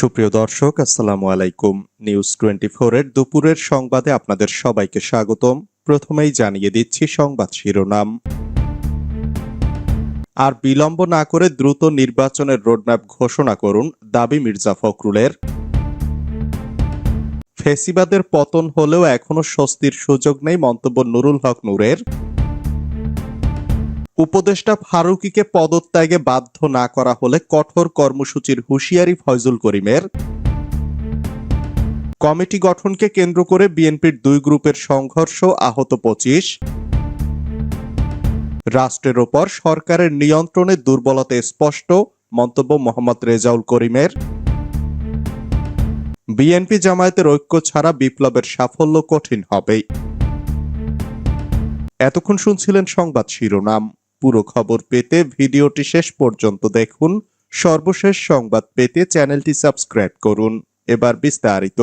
সুপ্রিয় দর্শক, আসসালামু আলাইকুম। নিউজ টোয়েন্টি এর দুপুরের সংবাদে আপনাদের সবাইকে স্বাগতম। প্রথমেই জানিয়ে দিচ্ছি সংবাদ শিরোনাম। আর বিলম্ব না করে দ্রুত নির্বাচনের রোডম্যাপ ঘোষণা করুন দাবি মির্জা ফখরুলের। ফেসিবাদের পতন হলেও এখনও স্বস্তির সুযোগ নেই মন্তব্য নুরুল হক নূরের। উপদেষ্টা ফারুকিকে পদত্যাগে বাধ্য না করা হলে কঠোর কর্মসূচির হুঁশিয়ারি ফয়জুল করিমের। কমিটি গঠনকে কেন্দ্র করে বিএনপির দুই গ্রুপের সংঘর্ষ আহত পঁচিশ। রাষ্ট্রের ওপর সরকারের নিয়ন্ত্রণে দুর্বলতা স্পষ্ট, মন্তব্য মোহাম্মদ রেজাউল করিমের। বিএনপি জামায়াতের ঐক্য ছাড়া বিপ্লবের সাফল্য কঠিন হবেই। এতক্ষণ শুনছিলেন সংবাদ শিরোনাম। পুরো খবর পেতে ভিডিওটি শেষ পর্যন্ত দেখুন। সর্বশেষ সংবাদ পেতে চ্যানেলটি সাবস্ক্রাইব করুন। এবার বিস্তারিত।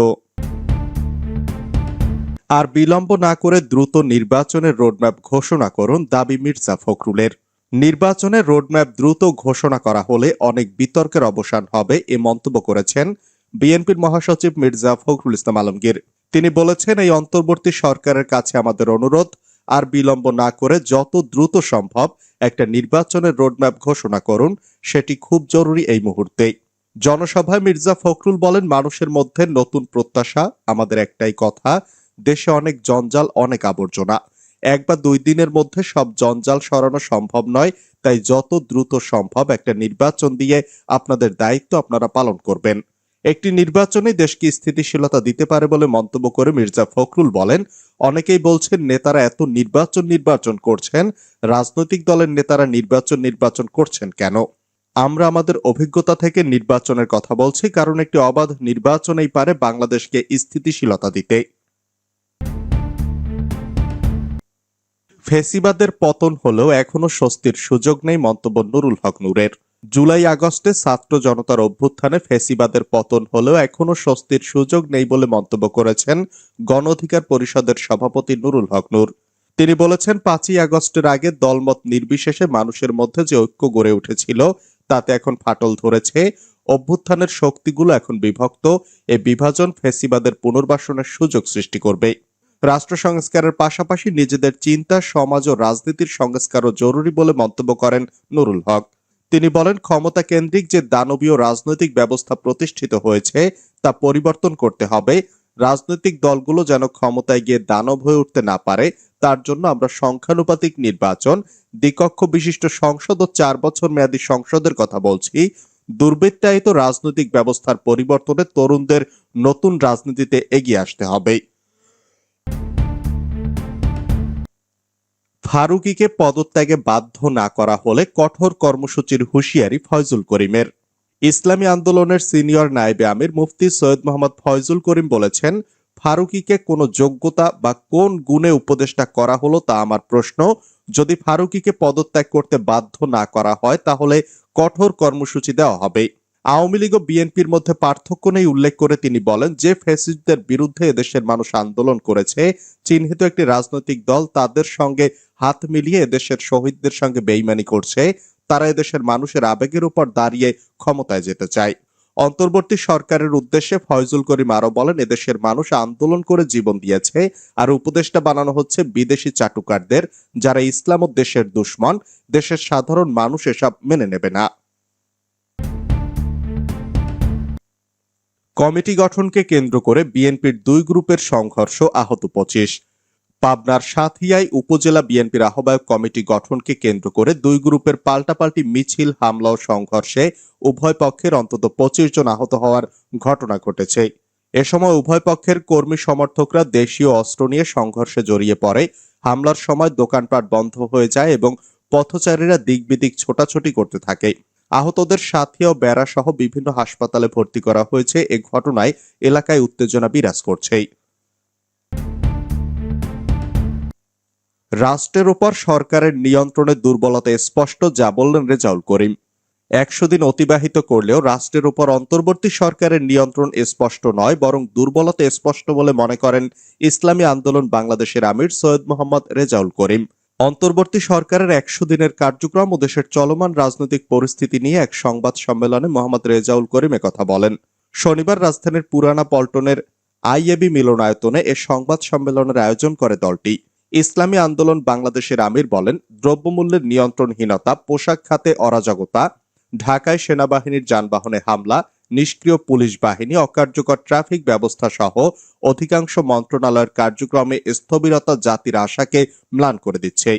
আর বিলম্ব না করে দ্রুত নির্বাচনের রোডম্যাপ ঘোষণা করুন দাবি মির্জা ফখরুলের। নির্বাচনের রোডম্যাপ দ্রুত ঘোষণা করা হলে অনেক বিতর্কের অবসান হবে এ মন্তব্য করেছেন বিএনপির মহাসচিব মির্জা ফখরুল ইসলাম আলমগীর। তিনি বলেছেন, এই অন্তর্বর্তী সরকারের কাছে আমাদের অনুরোধ আর বিলম্ব না করে যত দ্রুত সম্ভব একটা নির্বাচনের রোডম্যাপ ঘোষণা করুন, সেটি খুব জরুরি এই মুহূর্তে জনসভায় মির্জা ফখরুল বলেন, মানুষের মধ্যে নতুন প্রত্যাশা আমাদের একটাই কথা, দেশে অনেক জঞ্জাল, অনেক আবর্জনা। এক বা দুই দিনের মধ্যে সব জঞ্জাল সরানো সম্ভব নয়, তাই যত দ্রুত সম্ভব একটা নির্বাচন দিয়ে আপনাদের দায়িত্ব আপনারা পালন করবেন। একটি নির্বাচনে দেশকে স্থিতিশীলতা দিতে পারে বলে মন্তব্য করে মির্জা ফখরুল বলেন, অনেকেই বলছেন নেতারা এত নির্বাচন নির্বাচন করছেন, রাজনৈতিক দলের নেতারা নির্বাচন নির্বাচন করছেন কেন? আমরা আমাদের অভিজ্ঞতা থেকে নির্বাচনের কথা বলছি, কারণ একটি অবাধ নির্বাচনেই পারে বাংলাদেশকে স্থিতিশীলতা দিতে। ফেসিবাদের পতন হলেও এখনও স্বস্তির সুযোগ নেই মন্তব্য নুরুল হক নূরের। জুলাই আগস্টে ছাত্র জনতার অভ্যুত্থানে ফেসিবাদের পতন হলেও এখনও স্বস্তির সুযোগ নেই বলে মন্তব্য করেছেন গণ অধিকার পরিষদের সভাপতি নুরুল হক নূর। তিনি বলেছেন, পাঁচই আগস্টের আগে দলমত নির্বিশেষে মানুষের মধ্যে যে ঐক্য গড়ে উঠেছিল, তাতে এখন ফাটল ধরেছে। অভ্যুত্থানের শক্তিগুলো এখন বিভক্ত। এ বিভাজন ফেসিবাদের পুনর্বাসনের সুযোগ সৃষ্টি করবে। রাষ্ট্র সংস্কারের পাশাপাশি নিজেদের চিন্তা, সমাজ ও রাজনীতির সংস্কারও জরুরি বলে মন্তব্য করেন নুরুল হক। তিনি বলেন, ক্ষমতা কেন্দ্রিক যে দানবীয় রাজনৈতিক ব্যবস্থা প্রতিষ্ঠিত হয়েছে, তা পরিবর্তন করতে হবে। রাজনৈতিক দলগুলো যেন ক্ষমতায় গিয়ে দানব হয়ে উঠতে না পারে, তার জন্য আমরা সংখ্যানুপাতিক নির্বাচন, দ্বিকক্ষ বিশিষ্ট সংসদ ও চার বছর মেয়াদী সংসদের কথা বলছি। দুর্বৃত্তায়িত রাজনৈতিক ব্যবস্থার পরিবর্তনে তরুণদের নতুন রাজনীতিতে এগিয়ে আসতে হবে। ফারুকিকে পদত্যাগে বাধ্য না করা হলে কঠোর কর্মসূচির হুঁশিয়ারি ফয়জুল করিমের। ইসলামী আন্দোলনের সিনিয়র নায়েবে আমির মুফতি সৈয়দ মোহাম্মদ ফয়জুল করিম বলেছেন, ফারুকিকে কোনো যোগ্যতা বা কোন গুণে উপদেষ্টা করা হলো তা আমার প্রশ্ন। যদি ফারুকিকে পদত্যাগ করতে বাধ্য না করা হয়, তাহলে কঠোর কর্মসূচি দেওয়া হবে আওয়ামী লীগ ও বিএনপির মধ্যে পার্থক্য নেই উল্লেখ করে তিনি বলেন, যে ফ্যাসিস্টদের বিরুদ্ধে এদেশের মানুষ আন্দোলন করেছে, চিহ্নিত একটি রাজনৈতিক দল তাদের সঙ্গে হাত মিলিয়ে এদেশের শহীদদের সঙ্গে বেইমানি করছে, তারা এদেশের মানুষের আবেগের উপর দাঁড়িয়ে ক্ষমতায় যেতে চায়। অন্তর্বর্তী সরকারের উদ্দেশ্যে ফয়জুল করিম আরও বলেন, এদেশের মানুষ আন্দোলন করে জীবন দিয়েছে আর উপদেষ্টা বানানো হচ্ছে বিদেশি চাটুকারদের যারা ইসলাম ও দেশের দুশ্মন, দেশের সাধারণ মানুষ এসব মেনে নেবে না। কমিটি গঠনকে কেন্দ্র করে বিএনপির দুই গ্রুপের সংঘর্ষ আহত পঁচিশ। পাবনার সাথিয়ায় উপজেলা বিএনপির আহ্বায়ক কমিটি গঠনকে কেন্দ্র করে দুই গ্রুপের পাল্টাপাল্টি মিছিল, হামলা ও সংঘর্ষে উভয় পক্ষের অন্তত পঁচিশ জন আহত হওয়ার ঘটনা ঘটেছে। এ সময় উভয় পক্ষের কর্মী সমর্থকরা দেশীয় অস্ত্র নিয়ে সংঘর্ষে জড়িয়ে পড়ে। হামলার সময় দোকানপাট বন্ধ হয়ে যায় এবং পথচারীরা দিকবিদিক ছোটাছুটি করতে থাকে। আহতদের সাথিয়া ও বেড়া সহ বিভিন্ন হাসপাতালে ভর্তি করা হয়েছে। এ ঘটনায় এলাকায় উত্তেজনা বিরাজ করছে রাষ্ট্রের ওপর সরকারের নিয়ন্ত্রণে দুর্বলতা স্পষ্ট, যা বললেন রেজাউল করিম। একশো দিন অতিবাহিত করলেও রাষ্ট্রের উপর অন্তর্বর্তী সরকারের নিয়ন্ত্রণ স্পষ্ট নয়, বরং দুর্বলতা স্পষ্ট বলে মনে করেন ইসলামী আন্দোলন বাংলাদেশের আমির সৈয়দ মোহাম্মদ রেজাউল করিম। অন্তর্বর্তী সরকারের একশো দিনের কার্যক্রম ও দেশের চলমান রাজনৈতিক পরিস্থিতি নিয়ে এক সংবাদ সম্মেলনে মোহাম্মদ রেজাউল করিম কথা বলেন। শনিবার রাজধানীর পুরানা পল্টনের আইএবি মিলনায়তনে এ সংবাদ সম্মেলনের আয়োজন করে দলটি। ইসলামী আন্দোলন বাংলাদেশের আমির বলেন, দ্রব্যমূল্যের নিয়ন্ত্রণহীনতা, পোশাক খাতে অরাজকতা, ঢাকায় সেনাবাহিনীর যানবাহনে হামলা নিষ্ক্রিয় পুলিশ বাহিনী, অকার্যকর ট্রাফিক ব্যবস্থা সহ অধিকাংশ মন্ত্রণালয়ের কার্যক্রমে স্থবিরতা জাতির আশাকে ম্লান করে দিচ্ছে।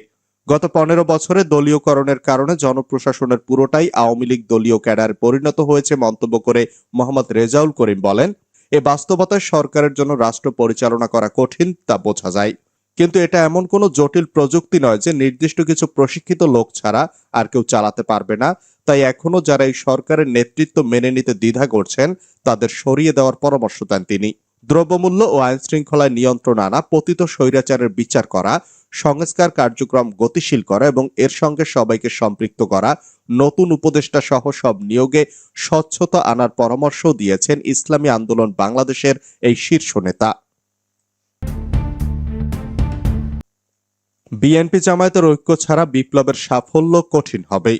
গত পনেরো বছরে দলীয়করণের কারণে জনপ্রশাসনের পুরোটাই আওয়ামী লীগ দলীয় ক্যাডার পরিণত হয়েছে মন্তব্য করে মোহাম্মদ রেজাউল করিম বলেন। এ বাস্তবতায় সরকারের জন্য রাষ্ট্র পরিচালনা করা কঠিন, তা বোঝা যায়। কিন্তু এটা এমন কোনো জটিল প্রযুক্তি নয় যে নির্দিষ্ট কিছু প্রশিক্ষিত লোক ছাড়া আর কেউ চালাতে পারবে না। তাই এখনও যারা এই সরকারের নেতৃত্ব মেনে নিতে দ্বিধা করছেন, তাদের সরিয়ে দেওয়ার পরামর্শ দেন তিনি। দ্রব্যমূল্য ও আইন শৃঙ্খলায় নিয়ন্ত্রণ আনা, পতিত স্বৈরাচারের বিচার করা, সংস্কার কার্যক্রম গতিশীল করা এবং এর সঙ্গে সবাইকে সম্পৃক্ত করা, নতুন উপদেষ্টা সহ সব নিয়োগে স্বচ্ছতা আনার পরামর্শ দিয়েছেন ইসলামী আন্দোলন বাংলাদেশের এই শীর্ষ নেতা। বিএনপি জামায়াতের ঐক্য ছাড়া বিপ্লবের সাফল্য কঠিন হবে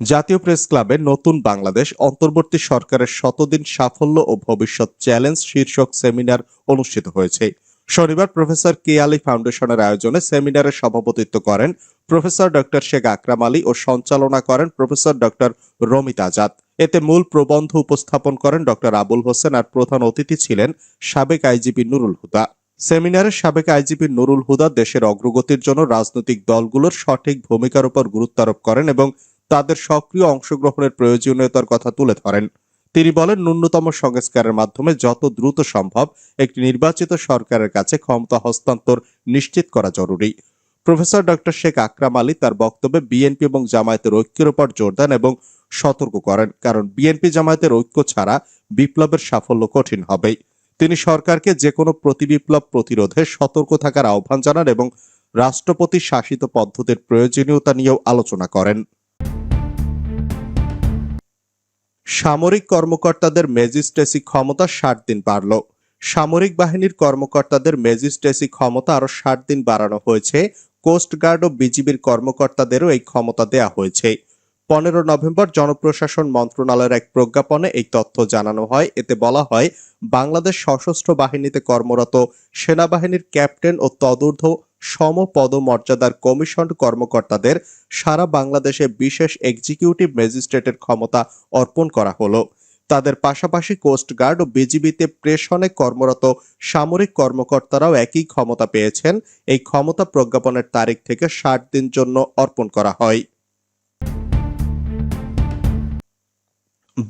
জাতীয় প্রেস ক্লাবে নতুন বাংলাদেশ অন্তর্বর্তী সরকারের শতদিন সাফল্য ও ভবিষ্যৎ চ্যালেঞ্জ শীর্ষক সেমিনার অনুষ্ঠিত হয়েছে। শনিবার প্রফেসর কে আলী ফাউন্ডেশনের আয়োজনে সেমিনারে সভাপতিত্ব করেন প্রফেসর ডক্টর শেখ আকরাম আলী ও সঞ্চালনা করেন প্রফেসর ডক্টর রমিত আজাদ। এতে মূল প্রবন্ধ উপস্থাপন করেন ডক্টর আবুল হোসেন আর প্রধান অতিথি ছিলেন সাবেক আইজিপি নুরুল হুদা। সেমিনারে সাবেক আইজিপি নুরুল হুদা দেশের অগ্রগতির জন্য রাজনৈতিক দলগুলোর সঠিক ভূমিকার উপর গুরুত্ব আরোপ করেন এবং তাদের সক্রিয় অংশগ্রহণের প্রয়োজনীয়তার কথা তুলে ধরেন। তিনি বলেন, ন্যূনতম সংস্কারের মাধ্যমে যত দ্রুত সম্ভব একটি নির্বাচিত সরকারের কাছে ক্ষমতা হস্তান্তর নিশ্চিত করা জরুরি। প্রফেসর ডক্টর শেখ আকরাম আলী তার বক্তব্যে বিএনপি এবং জামায়াতের ঐক্যের উপর জোর দেন এবং সতর্ক করেন, কারণ বিএনপি জামায়াতের ঐক্য ছাড়া বিপ্লবের সাফল্য কঠিন হবেই। তিনি সরকারকে যে কোনো প্রতিবিপ্লব প্রতিরোধে সতর্ক থাকার আহ্বান জানান এবং রাষ্ট্রপতি শাসিত পদ্ধতির প্রয়োজনীয়তা নিয়েও আলোচনা করেন। সামরিক কর্মকর্তাদের ম্যাজিস্ট্রেসি ক্ষমতা ষাট দিন বাড়ল। সামরিক বাহিনীর কর্মকর্তাদের ম্যাজিস্ট্রেসি ক্ষমতা আরও ষাট দিন বাড়ানো হয়েছে। কোস্টগার্ড ও বিজিবির কর্মকর্তাদেরও এই ক্ষমতা দেয়া হয়েছে। পনেরো নভেম্বর জনপ্রশাসন মন্ত্রণালয়ের এক প্রজ্ঞাপনে এই তথ্য জানানো হয়। এতে বলা হয়, বাংলাদেশ সশস্ত্র বাহিনীতে কর্মরত সেনাবাহিনীর ক্যাপ্টেন ও তদূর্ধ্ব সম পদমর্যাদার কমিশন কর্মকর্তাদের সারা বাংলাদেশে বিশেষ এক্সিকিউটিভ ম্যাজিস্ট্রেটের ক্ষমতা অর্পণ করা হলো। তাদের পাশাপাশি কোস্টগার্ড ও বিজিবিতে প্রেষণে কর্মরত সামরিক কর্মকর্তারাও একই ক্ষমতা পেয়েছেন। এই ক্ষমতা প্রজ্ঞাপনের তারিখ থেকে ষাট দিন জন্য অর্পণ করা হয়।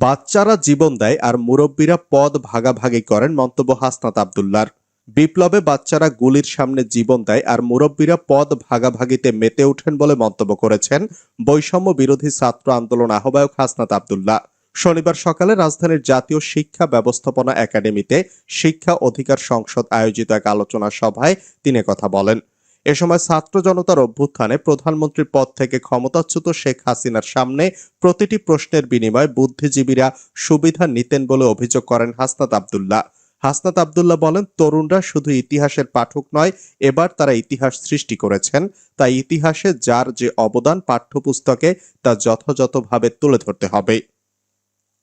বাচ্চারা জীবন দেয় আর মুরব্বীরা পদ ভাগাভাগি করেন, মন্তব্য হাসনাত আবদুল্লার বিপ্লবে বাচ্চারা গুলির সামনে জীবন দেয় আর মুরব্বীরা পদ ভাগাভাগিতে মেতে ওঠেন বলে মন্তব্য করেছেন বৈষম্য বিরোধী ছাত্র আন্দোলন আহ্বায়ক হাসনাত আবদুল্লাহ। শনিবার সকালে রাজধানীর জাতীয় শিক্ষা ব্যবস্থাপনা একাডেমিতে শিক্ষা অধিকার সংসদ আয়োজিত এক আলোচনা সভায় তিনি কথা বলেন। এ সময় ছাত্র জনতার অভ্যুত্থানে প্রধানমন্ত্রীর পদ থেকে ক্ষমতাচ্যুত শেখ হাসিনার সামনে প্রতিটি প্রশ্নের বিনিময়ে বুদ্ধিজীবীরা সুবিধা নিতেন বলে অভিযোগ করেন হাসনাত আবদুল্লাহ। হাসনাত আবদুল্লাহ বলেন, তরুণরা শুধু ইতিহাসের পাঠক নয়, এবার তারা ইতিহাস সৃষ্টি করেছেন। তাই ইতিহাসে যার যে অবদান পাঠ্যপুস্তকে তা যথাযথভাবে তুলে ধরতে হবে।